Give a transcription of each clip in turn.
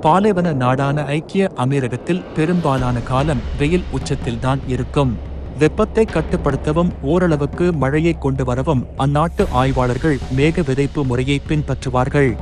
பாலைவன நாடான ஐக்கிய அமீரகத்தில் பெரும்பாலான காலம் வெயில் உச்சத்தில்தான் இருக்கும். வெப்பத்தை கட்டுப்படுத்தவும் ஓரளவுக்கு மழையை கொண்டு வரவும் அந்நாட்டு ஆய்வாளர்கள் மேக விதைப்பு முறையை பின்பற்றுவார்கள்.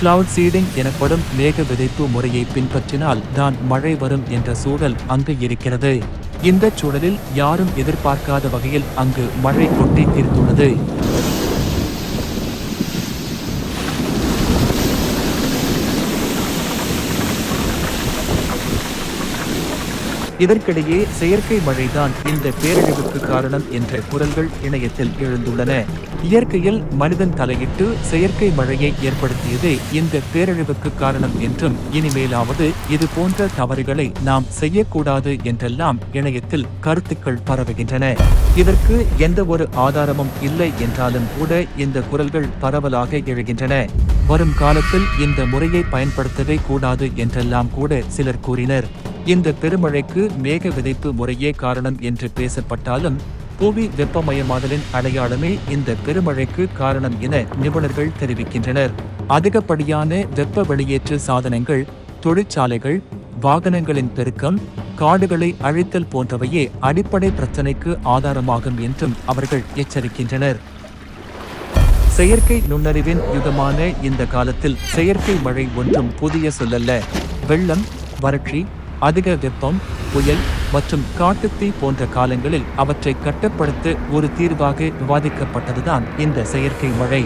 கிளவுட் சீடிங் எனப்படும் மேக விதைப்பு முறையை பின்பற்றினால் தான் மழை வரும் என்ற சூழல் அங்கு இருக்கிறது. இந்த சூழலில் யாரும் எதிர்பார்க்காத வகையில் அங்கு மழை கொட்டி தீர்த்துள்ளது இதற்கிடையே செயற்கை மழைதான் இந்த பேரழிவுக்கு காரணம் என்ற குரல்கள் இணையத்தில் எழுந்துள்ளன. இயற்கையில் மனிதன் தலையிட்டு செயற்கை மழையை ஏற்படுத்தியதே இந்த பேரழிவுக்கு காரணம் என்றும் இனிமேலாவது இது போன்ற தவறுகளை நாம் செய்யக்கூடாது என்றெல்லாம் இணையத்தில் கருத்துக்கள் பரவுகின்றன. இதற்கு எந்த ஒரு ஆதாரமும் இல்லை என்றாலும் கூட இந்த குரல்கள் பரவலாக எழுகின்றன. வரும் காலத்தில் இந்த முறையை பயன்படுத்தவே கூடாது என்றெல்லாம் கூட சிலர் கூறினர். இந்த பெருமழைக்கு மேக விதைப்பு முறையே காரணம் என்று பேசப்பட்டாலும் புவி வெப்பமயமாதலின் அடையாளமே இந்த பெருமழைக்கு காரணம் என நிபுணர்கள் தெரிவிக்கின்றனர். அதிகப்படியான வெப்ப வெளியேற்று சாதனங்கள் தொழிற்சாலைகள் வாகனங்களின் பெருக்கம் காடுகளை அழித்தல் போன்றவையே அடிப்படை பிரச்சினைக்கு ஆதாரமாகும் என்றும் அவர்கள் எச்சரிக்கின்றனர். செயற்கை நுண்ணறிவின் யுகமான இந்த காலத்தில் செயற்கை மழை ஒன்றும் புதிய சொல்லல்ல. வெள்ளம் வறட்சி அதிக வெப்பம் புயல் மற்றும் காட்டுத்தீ போன்ற காலங்களில் அவற்றை கட்டுப்படுத்த ஒரு தீர்வாக விவாதிக்கப்பட்டதுதான் இந்த செயற்கை மழை.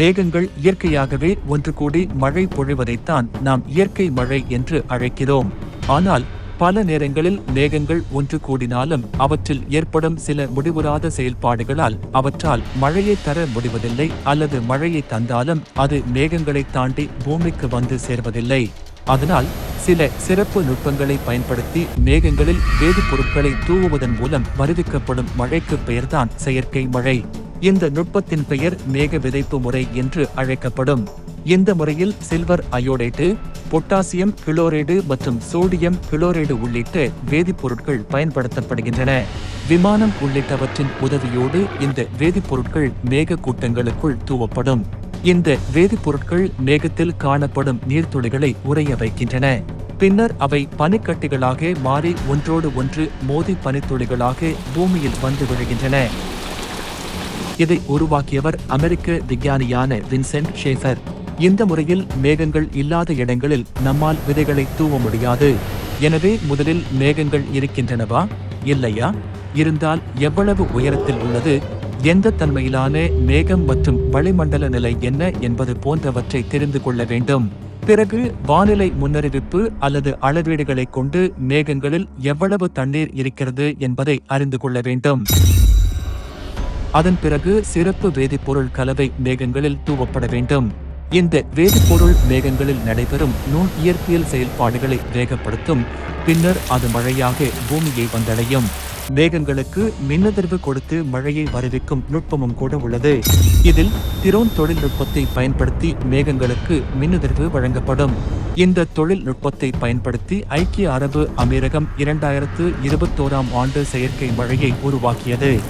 மேகங்கள் இயற்கையாகவே ஒன்று கூடி மழை பொழிவதைத்தான் நாம் இயற்கை மழை என்று அழைக்கிறோம். ஆனால் பல நேரங்களில் மேகங்கள் ஒன்று கூடினாலும் அவற்றில் ஏற்படும் சில முடிவுறாத செயல்பாடுகளால் அவற்றால் மழையை தர முடிவதில்லை அல்லது மழையை தந்தாலும் அது மேகங்களை தாண்டி பூமிக்கு வந்து சேர்வதில்லை. அதனால் சில சிறப்பு நுட்பங்களை பயன்படுத்தி மேகங்களில் வேதிப்பொருட்களை தூவுவதன் மூலம் வருவிக்கப்படும் மழைக்கு பெயர்தான் செயற்கை மழை. இந்த நுட்பத்தின் பெயர் மேக விதைப்பு முறை என்று அழைக்கப்படும். இந்த முறையில் சில்வர் அயோடைட்டு பொட்டாசியம் குளோரைடு மற்றும் சோடியம் குளோரைடு உள்ளிட்ட வேதிப்பொருட்கள் பயன்படுத்தப்படுகின்றன. விமானம் உள்ளிட்டவற்றின் உதவியோடு இந்த வேதிப்பொருட்கள் மேக கூட்டங்களுக்குள் தூவப்படும். இந்த வேதிப்பொருட்கள் மேகத்தில் காணப்படும் நீர்த்துளிகளை உறைய வைக்கின்றன. பின்னர் அவை பனிக்கட்டிகளாக மாறி ஒன்றோடு ஒன்று மோதி பனித்துளிகளாக பூமியில் வந்து விழுகின்றன. இதை உருவாக்கியவர் அமெரிக்க விஞ்ஞானியான வின்சென்ட் ஷேஃபர். இந்த முறையில் மேகங்கள் இல்லாத இடங்களில் நம்மால் விதைகளை தூவ முடியாது. எனவே முதலில் மேகங்கள் இருக்கின்றனவா? இல்லையா? இருந்தால் எவ்வளவு உயரத்தில் உள்ளது? எந்த தன்மையிலான மேகம் மற்றும் வளிமண்டல நிலை என்ன என்பது போன்றவற்றை தெரிந்து கொள்ள வேண்டும். பிறகு வானிலை முன்னறிவிப்பு அல்லது அளவீடுகளை கொண்டு மேகங்களில் எவ்வளவு தண்ணீர் இருக்கிறது என்பதை அறிந்து கொள்ள வேண்டும். அதன் பிறகு சிறப்பு வேதிப்பொருள் கலவை மேகங்களில் தூவப்பட வேண்டும். இந்த வேதிப்பொருள் மேகங்களில் நடைபெறும் நுண் இயற்பியல் செயல்பாடுகளை வேகப்படுத்தும் பின்னர் அது மழையாக பூமியை வந்தடையும். மேகங்களுக்கு மின்னதிர்வு கொடுத்து மழையை வரவிக்கும் நுட்பமும் கூட உள்ளது. இதில் திரோன் தொழில்நுட்பத்தை பயன்படுத்தி மேகங்களுக்கு மின்னதிர்வு வழங்கப்படும். இந்த தொழில்நுட்பத்தை பயன்படுத்தி ஐக்கிய அரபு அமீரகம் இரண்டாயிரத்து இருபத்தோராம் ஆண்டு செயற்கை மழையை உருவாக்கியது.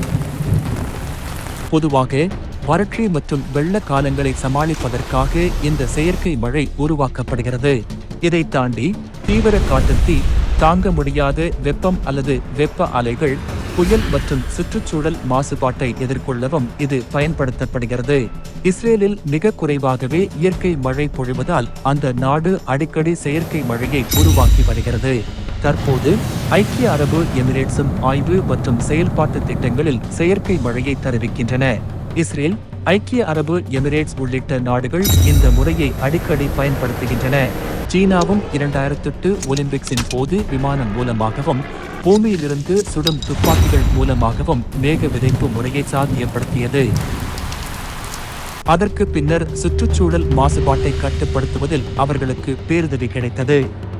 பொதுவாக வறட்சி மற்றும் வெள்ள காலங்களை சமாளிப்பதற்காக இந்த செயற்கை மழை உருவாக்கப்படுகிறது. இதை தாண்டி தீவிர காட்டுத்தீ தாங்க முடியாத வெப்பம் அல்லது வெப்ப அலைகள் புயல் மற்றும் சுற்றுச்சூழல் மாசுபாட்டை எதிர்கொள்ளவும் இது பயன்படுத்தப்படுகிறது. இஸ்ரேலில் மிக குறைவாகவே இயற்கை மழை பொழிவதால் அந்த நாடு அடிக்கடி செயற்கை மழையை உருவாக்கி வருகிறது. தற்போது ஐக்கிய அரபு எமிரேட்ஸும் ஆய்வு மற்றும் செயல்பாட்டு திட்டங்களில் செயற்கை மழையை தருவிக்கின்றன. இஸ்ரேல் ஐக்கிய அரபு எமிரேட்ஸ் உள்ளிட்ட நாடுகள் இந்த முறையை அடிக்கடி பயன்படுத்துகின்றன. சீனாவும் இரண்டாயிரத்தி எட்டு ஒலிம்பிக்ஸின் போது விமானம் மூலமாகவும் பூமியிலிருந்து சுடும் துப்பாக்கிகள் மூலமாகவும் மேக விதைப்பு முறையை சாத்தியப்படுத்தியது. அதற்கு பின்னர் சுற்றுச்சூழல் மாசுபாட்டை கட்டுப்படுத்துவதில் அவர்களுக்கு பேருதவி கிடைத்தது.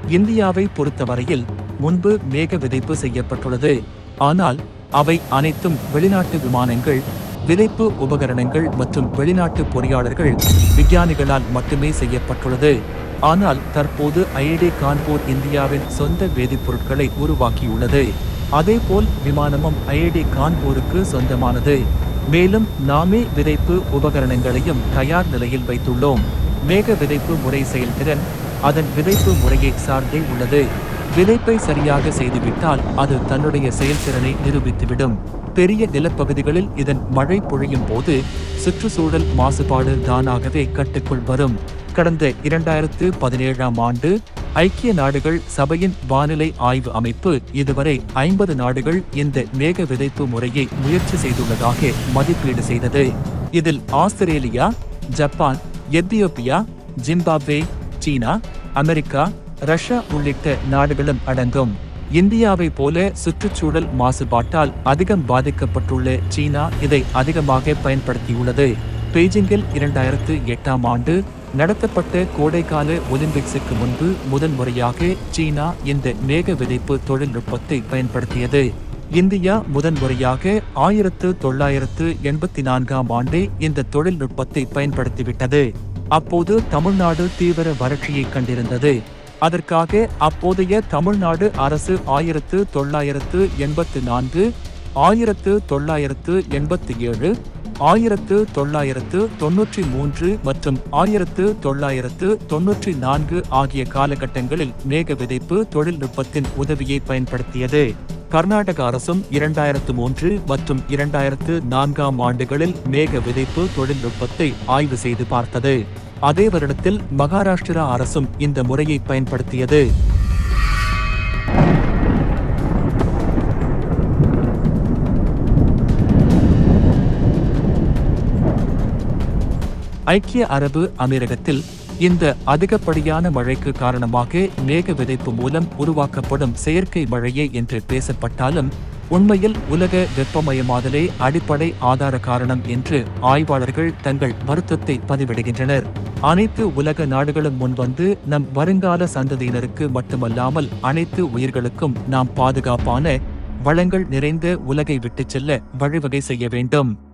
இந்தியாவை பொறுத்தவரையில் முன்பு மேக விதைப்பு செய்யப்பட்டுள்ளது. ஆனால் அவை அனைத்தும் வெளிநாட்டு விமானங்கள் விதைப்பு உபகரணங்கள் மற்றும் வெளிநாட்டு பொறியாளர்கள் விஞ்ஞானிகளால் மட்டுமே செய்யப்பட்டுள்ளது. ஆனால் தற்போது ஐஐடி கான்பூர் இந்தியாவின் சொந்த வேதிப்பொருட்களை உருவாக்கியுள்ளது. அதேபோல் விமானமும் ஐஐடி கான்பூருக்கு சொந்தமானது. மேலும் நாமே விதைப்பு உபகரணங்களையும் தயார் நிலையில் வைத்துள்ளோம். மேக விதைப்பு முறை செயல்திறன் அதன் விதைப்பு முறையை சார்ந்தே உள்ளது. விதைப்பை சரியாக செய்துவிட்டால் அது தன்னுடைய செயல்திறனை நிரூபித்துவிடும். பெரிய நிலப்பகுதிகளில் இதன் மழை பொழியும் போது சுற்றுச்சூழல் மாசுபாடு தானாகவே கட்டுக்குள் வரும். கடந்த இரண்டாயிரத்து பதினேழாம் ஆண்டு ஐக்கிய நாடுகள் சபையின் வானிலை ஆய்வு அமைப்பு இதுவரை ஐம்பது நாடுகள் இந்த மேக விதைப்பு முறையை முயற்சி செய்துள்ளதாக மதிப்பீடு செய்தது. இதில் Australia Japan Ethiopia Zimbabwe China America Russia உள்ளிட்ட நாடுகளும் அடங்கும். இந்தியாவை போல சுற்றுச்சூழல் மாசுபாட்டால் அதிகம் பாதிக்கப்பட்டுள்ள சீனா இதை அதிகமாக பயன்படுத்தியுள்ளது. பெய்ஜிங்கில் இரண்டாயிரத்து எட்டாம் ஆண்டு நடத்தப்பட்ட கோடைக்கால ஒலிம்பிக்ஸுக்கு முன்பு முதல் முறையாக சீனா இந்த மேக விதைப்பு தொழில்நுட்பத்தை பயன்படுத்தியது. இந்தியா முதன்முறையாக ஆயிரத்து தொள்ளாயிரத்து எண்பத்தி நான்காம் ஆண்டே இந்த தொழில்நுட்பத்தை பயன்படுத்திவிட்டது. அப்போது தமிழ்நாடு தீவிர வறட்சியை கண்டிருந்தது. அதற்காக அப்போதைய தமிழ்நாடு அரசு ஆயிரத்து தொள்ளாயிரத்து எண்பத்து நான்கு ஆயிரத்து தொள்ளாயிரத்து எண்பத்தி ஏழு ஆயிரத்து தொள்ளாயிரத்து தொன்னூற்றி மூன்று மற்றும் ஆயிரத்து தொள்ளாயிரத்து தொன்னூற்றி நான்கு ஆகிய காலகட்டங்களில் மேக விதைப்பு தொழில்நுட்பத்தின் உதவியை பயன்படுத்தியது. கர்நாடக அரசும் இரண்டாயிரத்து மூன்று மற்றும் இரண்டாயிரத்து நான்காம் ஆண்டுகளில் மேக விதைப்பு தொழில்நுட்பத்தை ஆய்வு செய்து பார்த்தது. அதே வருடத்தில் மகாராஷ்டிரா அரசும் இந்த முறையை பயன்படுத்தியது. ஐக்கிய அரபு அமீரகத்தில் இந்த அதிகப்படியான மழைக்கு காரணமாக மேக விதைப்பு மூலம் உருவாக்கப்படும் செயற்கை மழையே என்று பேசப்பட்டாலும் உண்மையில் உலக வெப்பமயமாதலே அடிப்படை ஆதார காரணம் என்று ஆய்வாளர்கள் தங்கள் வருத்தத்தை பதிவிடுகின்றனர். அனைத்து உலக நாடுகளும் முன்வந்து நம் வருங்கால சந்ததியினருக்கு மட்டுமல்லாமல் அனைத்து உயிர்களுக்கும் நாம் பாதுகாப்பான வளங்கள் நிறைந்த உலகை விட்டுச் செல்ல வழிவகை செய்ய வேண்டும்.